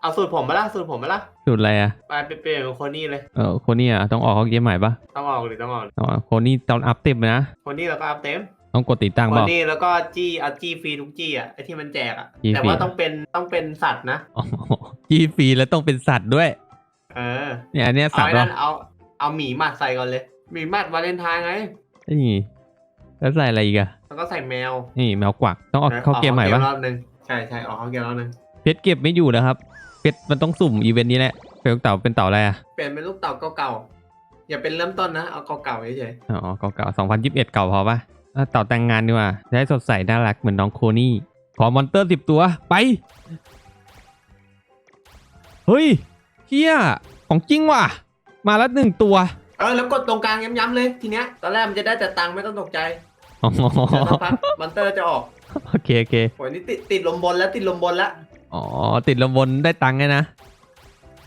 เอาสูตรผมมาละสูตรผมมาละสูตรอะไรอะไปไปเปลี่ยนเป็นคนนี้เลยเออโคนนี่อะต้องออกเขาเกมใหม่ปะต้องออกหรือต้องออกอ๋อโคนนี่ตอนอัพเต็มนะคนนี้เราก็อัพเต็มต้องกดติดตั้งคเปนล่านี้แล้วก็จี้เอาจี้ฟรีทุกจี้อะไอที่มันแจกอะจี้แต่ฟรีว่าต้องเป็นต้องเป็นสัตว์นะอ๋อยี่ฟรีแล้วต้องเป็นสัตว์ด้วย เออเนี่ยอันเนี้ยเอาสัตไอ้ว์เหรอนั่นเอาเอาหมีหมัดใส่ก่อนเลยหมีหมัดวาเลนไทน์ไงนี่แล้วใส่อะไรอีกอะแล้วก็ใส่แมวนี่แมวกวักต้องออกเข้าเกมใหม่ปะรอบหนึ่งใช่ใช่ออกเข้าเกมรอบหนึ่งเพชรเก็บไม่อยู่นะครับ เพชรมันต้องสุ่มอีเวนต์นี้แหละเป็นเต่าเป็นเต่าอะไรอะเปลี่ยนเป็นลูกเต่าเก่าๆ อย่าเป็นเริ่มต้นนะ เอาเก่าๆเฉยอ๋อเก่าๆสองพันยี่สิบเอ็ดเก่าพอปะอะเต่าแต่งงานดีกว่าจะได้สดใสน่ารักเหมือนน้องโคนี่ขอมอนเตอร์สิบตัวไป เฮ้ยเฮียของจริงว่ะ มาแล้วหนึ่งตัวๆ เออแล้วกดตรงกลางย้ำๆเลยทีเนี้ย ตอนแรกมันจะได้แต่ตังค์ไม่ต้องตกใจอ๋อเดี๋ยวสักพักมอนเตอร์จะออกโอเคโอเค โหนี่ติดติดลมบนแล้วติดลมบนแล้ว อ๋อ ติดลมบนได้ตังค์ไงนะ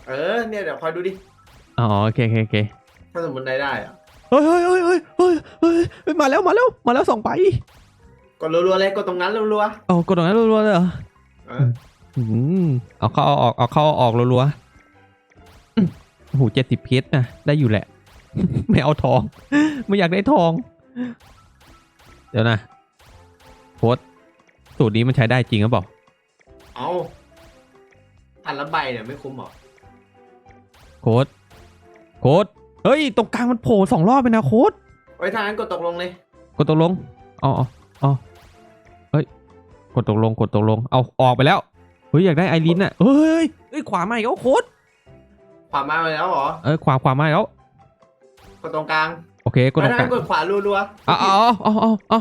เออเนี่ยเดี๋ยวคอยดูดิ อ๋อโอเคโอเคโอเคถ้าสมมติได้ได้อะเฮ้ยเฮ้ยเฮ้ยเฮ้ยเฮ้ยเฮ้ยเฮ้ยมาแล้วมาแล้วมาแล้วสองใบกดรัวๆเลยกดตรงนั้นรัวเอากดตรงนั้นรัวๆเลยเหรอๆเอออืมเอาเข้าเอาออกเอาเข้าเอาออกรัวๆอืมโอ้โหเจ็ดสิบเพชรนะได้อยู่แหละ ไม่เอาทอง ไม่อยากได้ทอง เดี๋ยวนะโค้ดสูตรนี้มันใช้ได้จริงหรือเปล่า เอาพันละใบเนี่ยไม่คุ้มหรอโค้ดโค้ดเฮ้ย ตรงกลางมันโผล่สองรอบไปนะโค้ดไว้ทางนั้นกดตกลงเลย กดตกลงอ๋ออ๋ออ๋อเฮ้ย กดตกลง กดตกลง เอาออกไปแล้ว เฮ้ย อยากได้ไอรินอะ เฮ้ยเฮ้ย ขวามาอีกแล้วโค้ดความมาไปแล้วเหรอ เออ ขวาขวามาอีกแล้ว กดตรงกลาง โอเค กดไว้ตรงทางกลานั้งนกดขวารัวๆเอาเอาเอาเอาเอา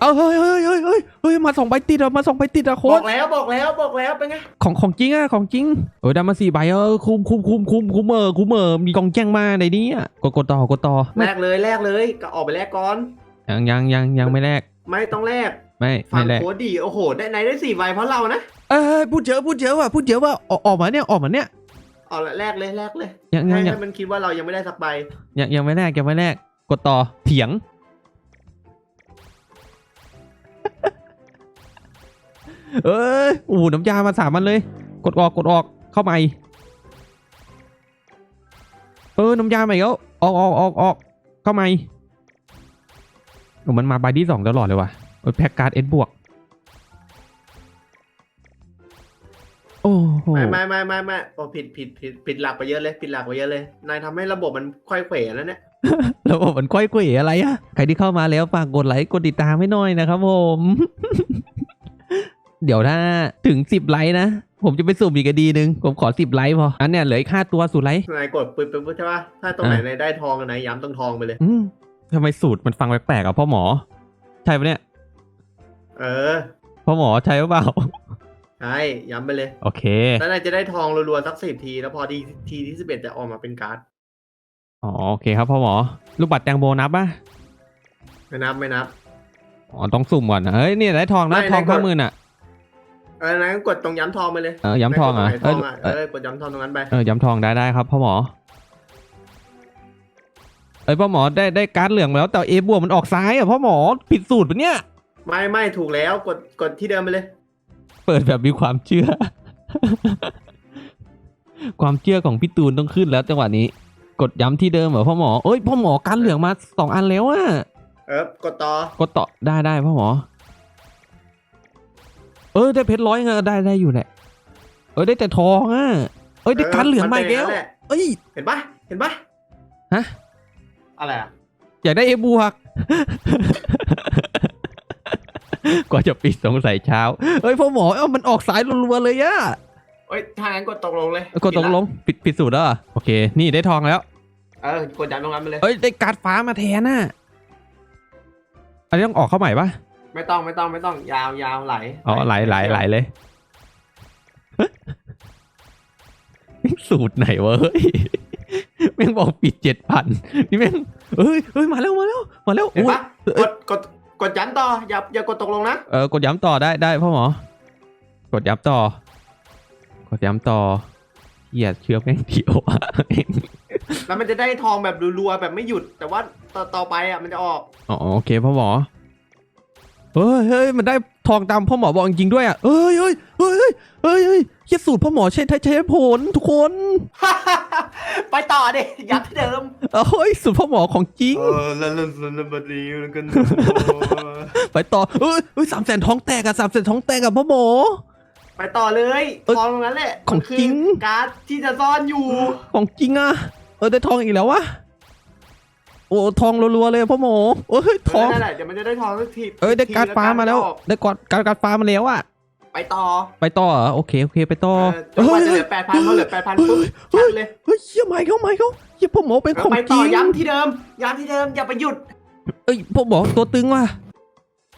เอาเฮ้ยเฮ้ยเฮ้ยเฮ้ยเฮ้ยมาสองใบติดอะมาสองใบติดอะบโค้อดกแล้วบอกแล้วบอกแล้วเป็นไงของของจริงอะของจริงเออได้มาสี่ใบเออคุมคุมคุมคุมคุมเออคุมเออมีกองแจ้งมาในนี้อะกดกดต่อกดต่อแลกเลยแลกเลยก็ออกไปแลกก่อน ยังยังยังยังไม่แลกไม่ต้องแลกไม่ฟัไม่งแลกโค้ดดีโอ้โห ได้ไหนได้สี่ใบเพราะเรานะเอ้ยพูดเยอะพูดเยอะว่ะพูดเยอะว่าออกออกมาเนี่ยออกมาเนี่ยเอาละแลกเลยแลกเลยยังยัให้งยังให้มันคิดว่าเรายังไม่ได้สักใบยังยังไม่แลกยังไม่แลกกดต่อเถียง เอ้ยโอ้โหน้ำยามาสามมันเลย กดออกกดออกเข้าใหม่เออน้ำยาใหม่แล้วออกออกออกออกเข้าใหม่โอ้มันมาใบที่สองตลอดเลยว่ะเออแพ็กการ์ดเอสบวกโอ้โหไม่ไม่ไม่ไม่ไม่โอ้ผิดผิดผิดผิดหลักไปเยอะเลยผิดหลักไปเยอะเลยนายทำให้ระบบมันค่อยเขวแล้วเนี่ยแล้วมันค่อยเขวอะไรอะใครที่เข้ามาแล้วฝากกดไลค์กดติดตามให้หน่อยนะครับผม เดี๋ยวถ้าถึงสิบไลค์นะ ผมจะไปสุ่มอีกคดีหนึ่งผมขอสิบไลค์พอ อันเนี้ยเหลืออีกห้าตัวสุดไลค์นายกดปึ๊บปึ๊บปึ๊บใช่ปะถ้าตรงไหนอะนายได้ทองอะนายย้ำตรงทองไปเลย อืมทำไมสูตรมันฟังแปลกๆอะพ่อหมอ ใช่ปะเนี่ย เออ พ่อหมอใช่หรือเปล่า ใช่ย้ำไปเลย โอเค แล้วนายจะได้ทองรัวๆสักสิบที แล้วพอทีทีที่สิบเอ็ดจะออกมาเป็นการ์ด อ๋อโอเคครับพ่อหมอ ลูกบัตรแตงโมนับป่ะไม่นับไม่นับ อ๋อต้องสุ่มก่อนนะเฮ้ยเนี่ยได้ทองนะไม่ทองได้กดห้าหมื่นอะ เออนายก็กดตรงย้ำทองไปเลยเออย้ำทองเหรอะนายกดตเอรงอไหนทองอะเออเออกดย้ำทองตรงนั้นไป เออย้ำทองได้ได้ครับพ่อหมอ เอ้ยพ่อหมอได้ได้การ์ดเหลืองมาแล้วแต่เอบวกมันออกซ้ายอะพ่อหมอผิดสูตรปะเนี่ย ไม่ไม่ถูกแล้วกดกดที่เดิมไปเลย เปิดแบบมีความเชื่อ ความเชื่อของพี่ตูนต้องขึ้นแล้วจังหวะนี้ กดย้ำที่เดิมเหรอพ่อหมอเอ้ยพ่อหมอการดเหลืองมาสองอันแล้วอะเออกดต่อ กดต่อได้ได้พ่อหมอ เออได้เพชรร้อยเงได้ได้อยู่แหละเออได้แต่ทองอะเอ้ยได้การดเหลืองมาอีกแล้วนเป็นย่งนั้นหะเอ้ยเห็นปะเห็นปะฮะอะไรอะอยากได้เอบวกกว่าจะปิดสงสัยเช้าเอ้ยพ่อหมอเอ้ามันออกสายรัวๆเลยอะเอ้ยทางนั้นกดตกลงเลยกดตกลงปิดปิดสูตรแล้วเหรอโอเค นี่ได้ทองแล้วเออกดย้ำตรงนั้นไปเลยเอ้ยได้การ์ดฟ้ามาแทนน่ะอันนี้ต้องออกเข้าใหม่ปะ ไม่ต้องไม่ต้องไม่ต้องยาวยาวไหลอ๋อไหลไหลไหลเลยสูตรไหนวะเฮ้ยแม่งบอกปิดเจ็ดพันนี่แม่งเฮ้ยเฮ้ยมาแล้วมาแล้วมาแล้วเห็นโอ้ยปะกดกดกดย้ำต่ออย่าอย่ากดตกลงนะเออกดย้ำต่อได้ได้พ่อหมอกดย้ำต่อ กดย้ำต่อเหี้ยเชือกแม่งเดียวอะแล้วมันจะได้ทองแบบรัวๆแบบไม่หยุด แต่ว่าต่อต่อไปอะมันจะออกอ๋อโอเคพ่อหมอ เฮ้ยเฮ้ยมันได้ทองตามพ่อหมอบอกจริงๆด้วยอะเอ้ยเอ้ยเอ้ยเอ้ยเอ้ยเอ้ยเฮียสูตรพ่อหมอใช้ใช้ใช้ผลทุกคนไปต่อดิยัดที่เดิมเอ้ยสูตรพ่อหมอของจริงเออแล้วแล้วแล้วบัดนี้แล้วกันไปต่อเอ้ยเอ้ยสามแสนท้องแตกอะสามแสนท้องแตกอะพ่อหมอไปต่อเลยทองตรงนั้นแหละของจริงการ์ดที่จะซ่อนอยู่ของจริงอะเออได้ทองอีกแล้ววะ โอ้ทองรัวๆเลยพ่อหมอเอ้ยทองนั่นแหละเดี๋ยวมันจะได้ทองสักทีเอ้ยได้การ์ดฟ้ามาแล้วออกได้กอดการ์ดการ์ดฟ้ามาแล้วอะไปต่อไปต่อเหรอโอเคโอเคไปต่อเออจนกว่าจะเหลือแปดพันพอเหลือแปดพันปุ๊บเฮ้ชัยดเลยเฮ้ยเฮียไม่เขาไม่เขาเฮียพ่อหมอเป็นของไปจต่ริองย้ำที่เดิมย้ำที่เดิมอย่าไปหยุดเอ้ยพ่อหมอตัวตึงว่ะ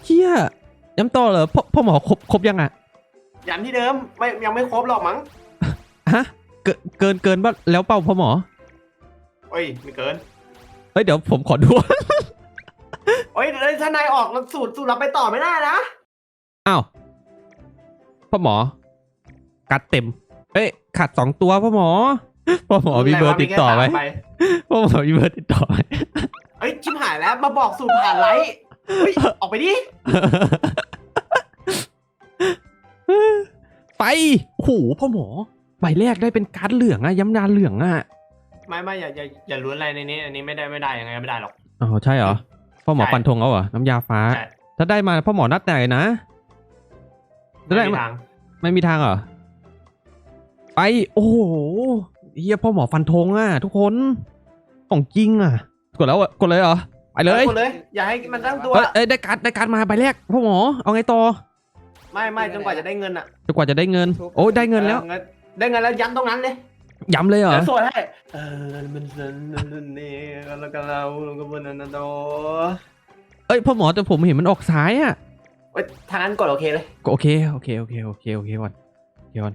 เฮียย้ำต่อเหรอพ่อพ่อหมอครบครบยังอะย้ำที่เดิมไม่ยังไม่ครบหรอกมั้งฮะเกินเกินเกินว่าแล้วเปล่าพ่อหมอเอ้ยไม่เกิน เฮ้ยเดี๋ยวผมขอดูเอ้ยเดี๋ยวถ้านายออกแล้วสูตรสูตรเราไปต่อไม่ได้นะ อ้าวพ่อหมอ กัดเต็ม เอ้ยขาดสองตัวพ่อหมอพ่อหมอมีเบอร์ติดต่อไหมแค่สาปพ่อหมอมีเบอร์ติดต่อไหม เอ้ยชิบหายแล้วมาบอกสูตรผ่านไลฟ์เฮ้ยออกไปดิ ไปโอ้โหพ่อหมอใบแรกได้เป็นการ์ดเหลืองอะย้ำนานเหลืองอะ ไม่ไม่อย่าอย่าอย่าลุ้นอะไรในนี้ อันนี้ไม่ได้ไม่ได้ยังไงไม่ได้หรอก อ๋อใช่เหรอพ่อหมอใช่ฟันธงเอาเหรอน้ำยาฟ้า ใช่ ถ้าได้มาพ่อหมอนัดไหนนะ จะได้ ไม่มีทางไม่มีทางเหรอไป โอ้โหเฮียพ่อหมอฟันธงอะทุกคนของจริงอะกดแล้วอะกดเลยเหรอไปเลยกดเลย อย่าให้มันตั้งตัว เอ้ยเอ้ยได้การ์ดได้การ์ดมาใบแรกพ่อหมอเอาไงต่อไม่ไม่จนกว่าจะได้เงินอะจนกว่าจะได้เงิน โอ้ยได้เงินแล้ว ออได้เงินแล้วย้ำตรงนั้นเลย ย้ำเลยเหรอแล้วสวดให้เออมันสันนั่นนี่แล้วก็เราแล้วก็บนนันโดเอ้ยพ่อหมอแต่ผมเห็นมันออกซ้ายอะเอ้ยทางนั้นกดโอเคเลยก็โอเคโอเคโอเคโอเคโอเคก่อนโอเคก่อน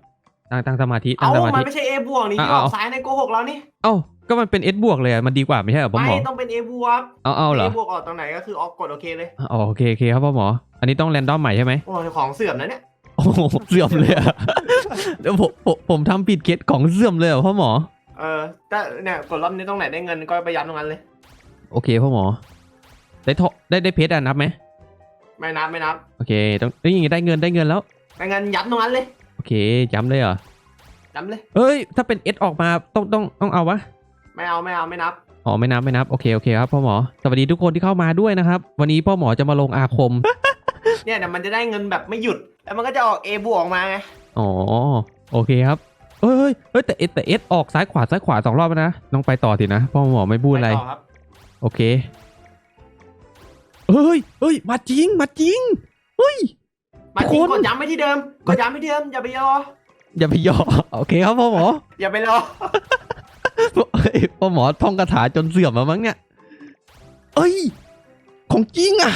ตั้งตั้งสมาธิตั้เอางสมามัธินไม่ใช่ A บวกนี่ที่เอาอเอาอกซ้ายในโกหกเรานี่เอ้าก็มันเป็น S บวกเลยอะมันดีกว่าไม่ใช่เหรอพ่อไม่หมอต้องเป็น A บวก เอาเอาเหรอ A บวกออกตรงไหนก็คือออกกดโอเคเลยอ๋อโอเคโอเคครับพ่อหมอ อันนี้ต้องแรนดอมใหม่ใช่ไหมโอ้ยของเสื่อมนะเนี่ย โอ้โหเสื่อมเลยอะเดี๋ยวผมผมผมทำผิดเคสของเสื่อมเลยเหรอพ่อหมอ เออก็เนี่ยกดรอบนี้ตรงไหนได้เงินก็ไปย้ำตรงนั้นเลย โอเคพ่อหมอ ได้ทอได้ได้เพชรอะนับไหมไม่นับไม่นับโอเคต้องนี่ไงได้เงินได้เงินแล้ว ได้เงินย้ำตรงนั้นเลยโอเคย้ำเลยเหรอย้ำเลย เอ้ย ถ้าเป็น S ออกมาต้องต้องต้องเอาวะ ไม่เอาไม่เอาไม่นับ อ๋อไม่นับไม่นับโอเคโอเคครับพ่อหมอสวัสดีทุกคนที่เข้ามาด้วยนะครับ วันนี้พ่อหมอจะมาลงอาคม เนี่ยเดี๋ยวมันจะได้เงินแบบไม่หยุด แล้วมันก็จะออก A บวกออกมาไง อ๋อโอเคครับเฮ้ยเฮ้ยเฮ้ยแต่ S แต่ S ออกซ้ายขวาซ้ายขวาสองรอบแล้วนะต้องไปต่อสินะพ่อหมอไม่พูดอะไร ปต่ครับโอเค เฮ้ยเฮ้ย มาจริง มาจริง เฮ้ย มาจริงคุณกดย้ำไปที่เดิมกดย้ำไปที่เดิมอย่าไปรอ อย่าไปย่อโอเคครับพ่อหมออย่าไปรอ เฮ้ยพ่อหมอท่องคาถาจนเสื่อมมามั้งเนี่ยเอ้ย ของจริงอะ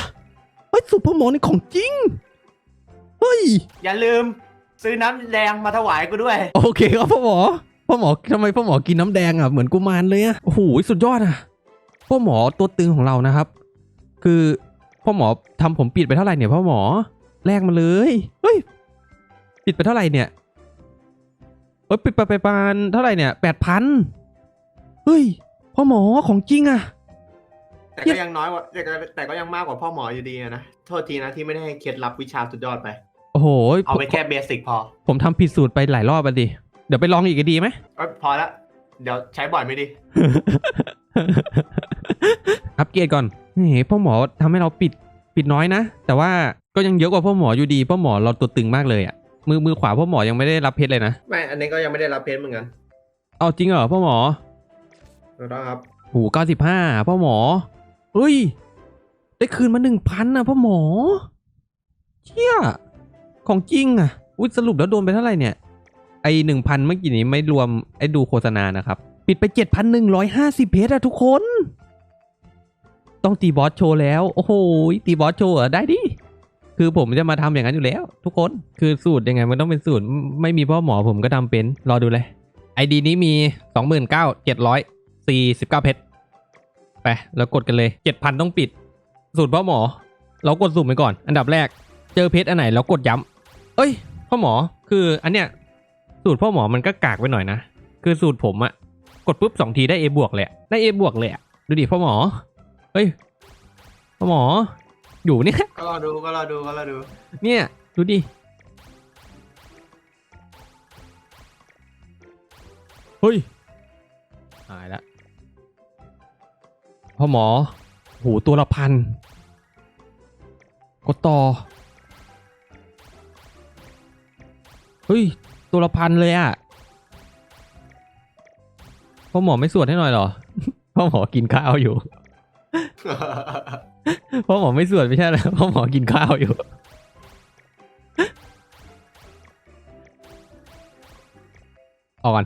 เฮ้ยสุดพ่อหมอนี่ของจริง เฮ้ย อย่าลืม ซื้อน้ำแดงมาถวายกูด้วย โอเคครับพ่อหมอ พ่อหมอทำไมพ่อหมอกินน้ำแดงอะ เหมือนกุมารเลยอะ โอ้โห สุดยอดอะ พ่อหมอตัวตึงของเรานะครับ คือพ่อหมอทำผมปิดไปเท่าไหร่เนี่ยพ่อหมอ แลกมาเลย เฮ้ย ปิดไปเท่าไหร่เนี่ยเอ้ยปิดไปไปประมาณเท่าไหร่เนี่ยแปดพันเฮ้ย พ่อหมอของจริงอะ แต่ก็ยังน้อยกว่าแต่ก็แต่ก็ยังมากกว่าพ่อหมออยู่ดีอะนะ โทษทีนะที่ไม่ได้ให้เคล็ดลับวิชาสุดยอดไป โอ้โหเอาไปแค่เบสิกพอ ผมทำผิดสูตรไปหลายรอบอะดิ เดี๋ยวไปลองอีกก็ดีไหมเอ้ยพอละเดี๋ยวใช้บ่อยไม่ดี อัปเกรดก่อนนี่พ่อหมอทำให้เราปิดปิดน้อยนะ แต่ว่าก็ยังเยอะกว่าพ่อหมออยู่ดี พ่อหมอเราตัวตึงมากเลยอะ มือมือขวาพ่อหมอยังไม่ได้รับเพชรเลยนะ ไม่อันนี้ก็ยังไม่ได้รับเพชรเหมือนกันเอาจริงเหรอพ่อหมอถูกต้องครับโหเก้าสิบห้าพ่อหมอเฮ้ย ได้คืนมาหนึ่งพันนะพ่อหมอเชี่ย ของจริงอะอุ้ยสรุปแล้วโดนไปเท่าไหร่เนี่ย ไอหนึ่งพันเมื่อกี้นี้ไม่รวมไอดูโฆษณานะครับ ปิดไปเจ็ดพันหนึ่งร้อยห้าสิบเพชรอะทุกคน ต้องตีบอสโชว์แล้ว โอ้โหตีบอสโชว์เหรอได้ดิคือผมจะมาทำอย่างนั้นอยู่แล้ว ทุกคนคือสูตรยังไงมันต้องเป็นสูตรไม่มีพ่อหมอผมก็ทำเป็น รอดูเลยไอดีนี้มีสองหมื่นเก้าเจ็ดร้อยสี่สิบเก้าเพชรไปแล้วกดกันเลยเจ็ดพันต้องปิด สูตรพ่อหมอ เรากดสุ่มไปก่อน อันดับแรก เจอเพชรอันไหนเรากดย้ำ เอ้ย พ่อหมอคืออันเนี้ยสูตรพ่อหมอมันก็กากไปหน่อยนะ คือสูตรผมอะกดปุ๊บสองทีได้ A บวกเลยอะได้ A บวกเลยอะดูดิพ่อหมอเฮ้ยพ่อหมอ อยู่เนี่ยก็รอดูก็รอดูก็รอดู เนี่ยดูดิเฮ้ยหายละพ่อหมอโหตัวละพันกดต่อ เฮ้ย ตัวละพันเลยอะพ่อหมอไม่สวดให้หน่อยเหรอ พ่อหมอกินข้าวอยู่ พ่อหมอไม่สวดไม่ใช่เหรอพ่อหมอกินข้าวอยู่ ออกก่อน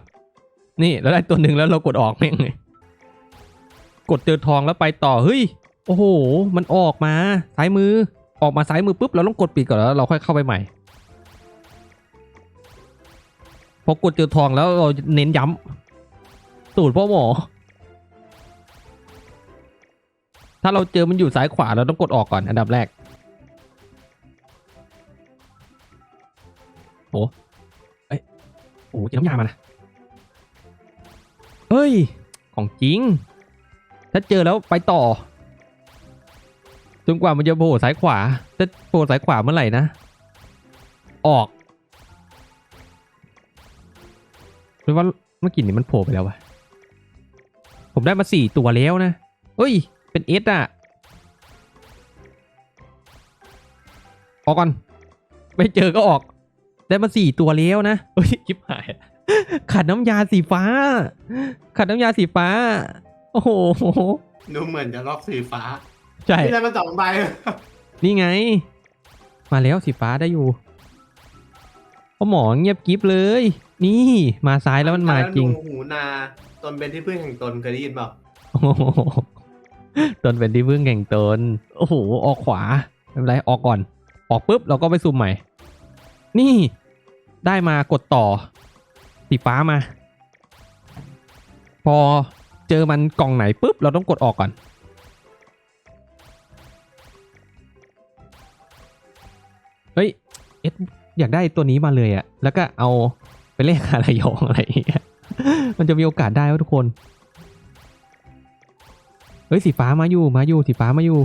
นี่เราได้ตัวหนึ่งแล้วเรากดออกแม่งเลยกดเจอทองแล้วไปต่อ เฮ้ย โอ้โห มันออกมา ซ้ายมือ ออกมาซ้ายมือปุ๊บเราต้องกดปิดก่อนแล้วเราค่อยเข้าไปใหม่ พอกดเจอทองแล้วเราเน้นย้ำสูตรพ่อหมอ ถ้าเราเจอมันอยู่ซ้ายขวาเราต้องกดออกก่อนอันดับแรกโอ้เอ้ยโอ้เจอน้ำยามานะเฮ้ย ของจริง ถ้าเจอแล้วไปต่อจนกว่ามันจะโผล่ซ้ายขวา จะโผล่ซ้ายขวาเมื่อไหร่นะ ออก หรือว่าเมื่อกี้นี้มันโผล่ไปแล้ววะผมได้มาสี่ตัวแล้วนะเฮ้ย เป็นเอสอะออกก่อน ไม่เจอก็ออก ได้มาสี่ตัวแล้วนะเฮ้ยชิบหายขัดน้ำยาสีฟ้า ขัดน้ำยาสีฟ้า โอ้โหดูเหมือนจะล็อกสีฟ้า ใช่ที่ได้มาสองใบ นี่ไง มาแล้วสีฟ้าได้อยู่ พ่อหมอเงียบกริฟเลย นี่มาซ้ายแล้วมันมาจริงแล้วดูหูนาตนเป็นที่พึ่งแห่งตนเคยได้ยินเปล่าโอ้โหตนเป็นที่พึ่งแห่งตน โอ้โห ออกขวาไม่เป็นไร ออกก่อน ออกปุ๊บเราก็ไปซูมใหม่ นี่ ได้มากดต่อ สีฟ้ามา พอเจอมันกล่องไหนปุ๊บ เราต้องกดออกก่อน เฮ้ย เอส อยากได้ตัวนี้มาเลยอะแล้วก็เอาไปเลขอะไรยองอะไรอย่างเงี้ยมันจะมีโอกาสได้วะทุกคน เฮ้ยสีฟ้ามาอยู่มาอยู่สีฟ้ามาอยู่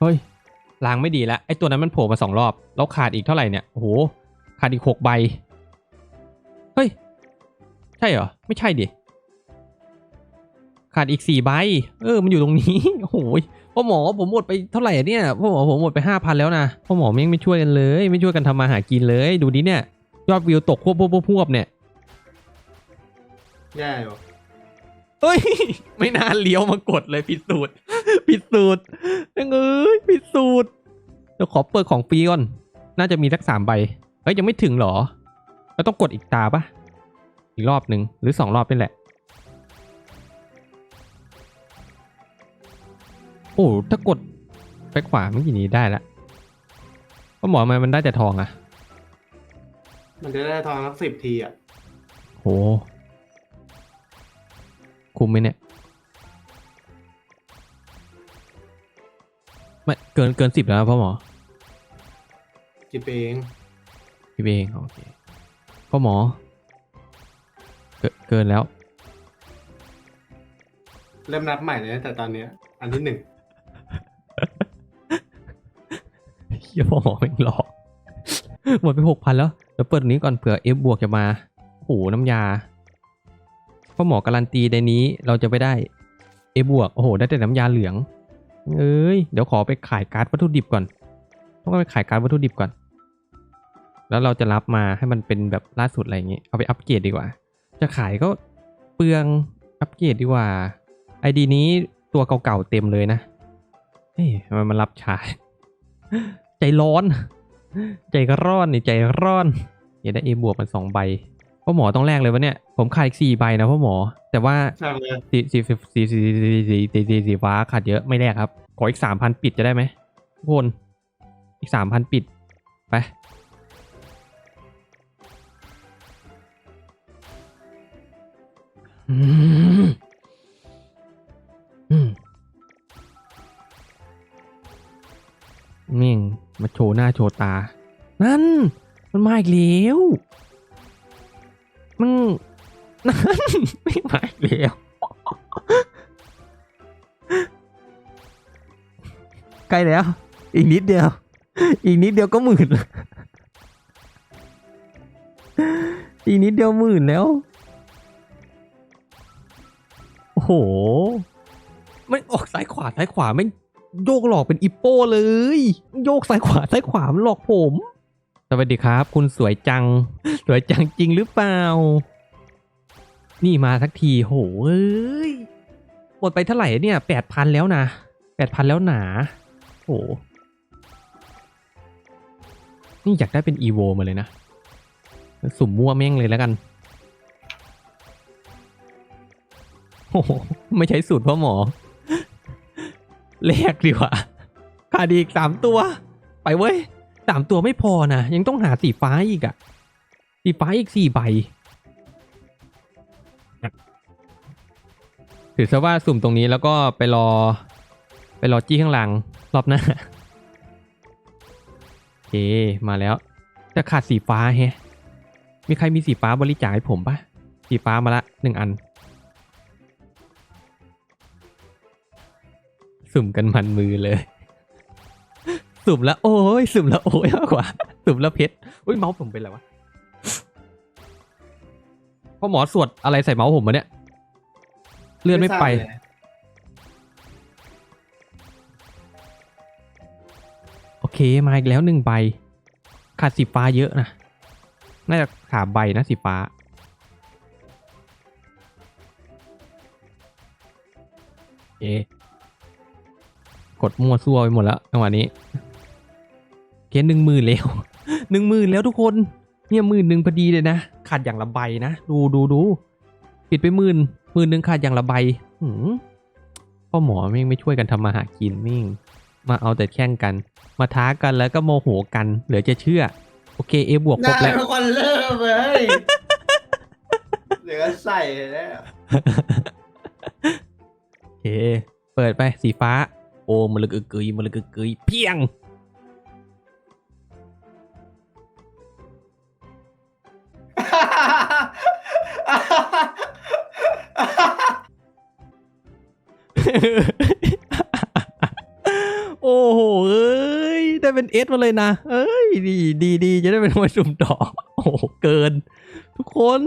เฮ้ยลางไม่ดีแล้วไอ้ตัวนั้นมันโผล่มาสองรอบ แล้วขาดอีกเท่าไหร่เนี่ยโอ้โหขาดอีกหกใบ เฮ้ย ใช่เหรอ ไม่ใช่ดิ ขาดอีกสี่ใบ เออ มันอยู่ตรงนี้ โอ้โหพ่อหมอผมหมดไปเท่าไหร่อะเนี่ย พ่อหมอผมหมดไปห้าพันแล้วนะ พ่อหมอไม่งไม่ช่วยกันเลย ไม่ช่วยกันทำมาหากินเลย ดูดิเนี่ย ยอดวิวตกพวบพวบพวบพวบเนี่ย แย่อยู่เฮ้ย ไม่น่าเลี้ยวมากดเลยผิดสูตรผิดสูตรยังเอ้ยผิดสูตรเดี๋ยวขอเปิดของฟรีก่อน น่าจะมีสักสามใบ เฮ้ยยังไม่ถึงเหรอ แล้วต้องกดอีกตาปะอีกรอบหนึ่งหรือสองรอบนี่แหละ อ้ถ้ากดไปขวาเมื่อกี้นี้ได้ละก็หมอมามันได้แต่ทองอะมันจะได้ทองสักสิบทีอะโห คุ้มไหมเนี่ยไม่เกินเกินสิบแล้วนะพ่อหมอจิบเองพี่เองโอเคพ่อหมอ เกินเกินแล้ว เริ่มนับใหม่เลยนะแต่ตอนเนี้ย อันที่หนึ่ง ยพ่อหมอไม่งหลอกหมดไปหกพันแล้วเดี๋ยวเปิดนี้ก่อนเผื่อ F บวกจะมาโอ้โหน้ำยาพ่อหมอการันตีในนี้เราจะไปได้ F บวกโอ้โห ได้แต่น้ำยาเหลือง เอ้ย เดี๋ยวขอไปขายการ์ดวัตถุดิบก่อน ต้องไปขายการ์ดวัตถุดิบก่อน แล้วเราจะรับมาให้มันเป็นแบบล่าสุดอะไรอย่างงี้ เอาไปอัปเกรดดีกว่า จะขายก็เปลืองอัปเกรดดีกว่าไอดีนี้ตัวเก่าๆเต็มเลยนะ เฮ้ยมมันรับช้า ใจร้อน ใจก็ร้อนนี่ใจร้อนอย่าได้เอบวกมันสองใบพ่อหมอต้องแลกเลยวะเนี่ย ผมขาดอีกสี่ใบนะพ่อหมอ แต่ว่าใช่เลยสีสีสีสีสีสีสีสีสีสีฟ้าขาดเยอะไม่แลกครับ ขออีกสามพันปิดจะได้ไหมทุกคน อีกสามพันปิด ไปอืมอืมนี่ง มาโชว์หน้าโชว์ตา นั่น มันมาอีกแล้วมึงนั่นไม่มาอีกแล้วใกล้แล้ว อีกนิดเดียว อีกนิดเดียวก็หมื่นอีกนิดเดียวหมื่นแล้ว โอ้โห ไม่ออกซ้ายขวาซ้ายขวาไม่ โยกหลอกเป็นอิปโป้เลย โยกซ้ายขวาซ้ายขวามันหลอกผม สวัสดีครับ คุณสวยจัง สวยจังจริงหรือเปล่า นี่มาสักทีโหเอ้ยหมดไปเท่าไหร่เนี่ยแปดพันแล้วนะแปดพันแล้วหนาโหนี่อยากได้เป็นอีโวมาเลยนะ สุ่มมั่วแม่งเลยแล้วกันโอ้โหไม่ใช้สูตรพ่อหมอ แลกดีกว่าขาดอีกสามตัว ไปเว้ยสามตัวไม่พอนะยังต้องหาสีฟ้าอีกอะสีฟ้าอีกสี่ใบถือซะว่าสุ่มตรงนี้แล้วก็ไปรอ ไปรอจี้ข้างหลังรอบหน้าโอเคมาแล้ว จะขาดสีฟ้าแฮะมีใครมีสีฟ้าบริจาคให้ผมปะสีฟ้ามาละหนึ่งอัน สุ่มกันมันมือเลย สุ่มแล้วโอ้ยสุ่มแล้วโอ้ยมากกว่า สุ่มแล้วเพชรอุ้ยเมาส์ผมเป็นไรวะพ่อหมอสวดอะไรใส่เมาส์ผมมาเนี่ย เลื่อนไม่ไปทราบเลยโอเคมาอีกแล้วหนึ่งใบ ขาดสีฟ้าเยอะนะ น่าจะสามใบนะสีฟ้าโอเค กดมั่วซั่วไปหมดแล้วจังหวะนี้โอเคหนึ่งหมื่นแล้วหนึ่งหมื่นแล้วทุกคน เนี่ยหมื่นหนึ่งพอดีเลยนะขาดอย่างละใบนะดูดูดูปิดไปหมื่นหมื่นหนึ่งขาดอย่างละใบหืมพ่อหมอแม่งไม่ช่วยกันทำมาหากินแม่งมาเอาแต่แข่งกัน มาท้ากันแล้วก็โมโหกัน เหลือจะเชื่อ โอเคเอบวกครบแล้วน่าเป็นคนเริ่มเลยเหลือใส่แล้วโอเค เปิดไปสีฟ้า โอ้มันลึกอึกกึยมันลึกอึกกึยเพียง โอ้โหเอ้ย ได้เป็นเอสมาเลยนะ เอ้ย ดีดีดีจะได้เป็นมวยสุ่มต่อ โอ้โห เกิน ทุกคน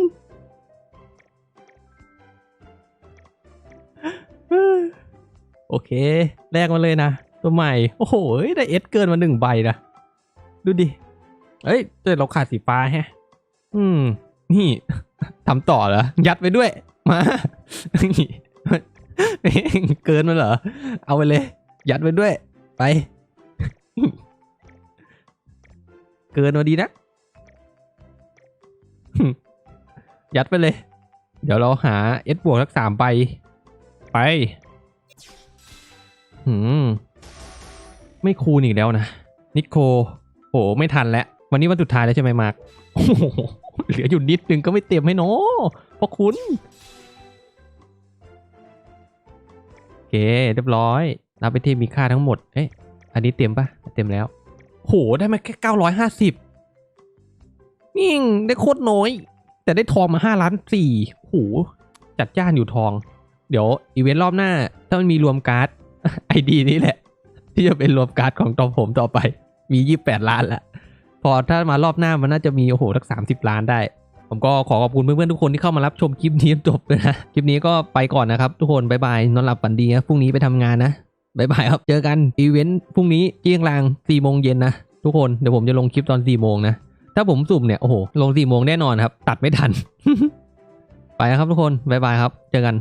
โอเค แลกมาเลยนะ ตัวใหม่ โอ้โหได้เอสเกินมาหนึ่งใบนะ ดูดิ เอ้ยแต่เราขาดสีฟ้าแฮะ อืม นี่ทำต่อเหรอ ยัดไปด้วย มา เกินมาเหรอ เอาไปเลย ยัดไปด้วย ไป เกินมาดีนะ ยัดไปเลย เดี๋ยวเราหาเอสบวกสักสามใบไป หืมไม่คูณอีกแล้วนะ นิโคโหไม่ทันแล้ว วันนี้วันสุดท้ายแล้วใช่ไหมมาร์คเหลืออยู่นิดนึงก็ไม่เต็มให้เนาะเพราะคุณโอเคเรียบร้อยรับไปที่มีค่าทั้งหมด เอ๊ะ อันนี้เต็มปะเต็มแล้ว โห ได้มาแค่เก้าร้อยห้าสิบนี่งได้โคตรน้อย แต่ได้ทองมาห้าล้านสี่โห จัดจ้านอยู่ทอง เดี๋ยวอีเวนต์รอบหน้า ถ้ามันมีรวมการ์ด ไอดีนี้แหละ ที่จะเป็นรวมการ์ดของตอผมต่อไป มียี่แปดล้านละพอถ้ามารอบหน้ามันน่าจะมีโอ้โหสักสามสิบล้านได้ ผมก็ขอขอบคุณเพื่อนๆทุกคนที่เข้ามารับชมคลิปนี้จบเลยนะ คลิปนี้ก็ไปก่อนนะครับ ทุกคนบายบายนอนหลับฝันดีนะพรุ่งนี้ไปทำงานนะบายบายครับ เจอกันอีเวนต์พรุ่งนี้เที่ยงลางสี่โมงเย็นนะทุกคนเดี๋ยวผมจะลงคลิปตอนสี่โมงนะถ้าผมสุ่มเนี่ยโอ้โหลงสี่โมงแน่นอนครับ ตัดไม่ทัน ไปนะครับทุกคนบายบายครับ เจอกัน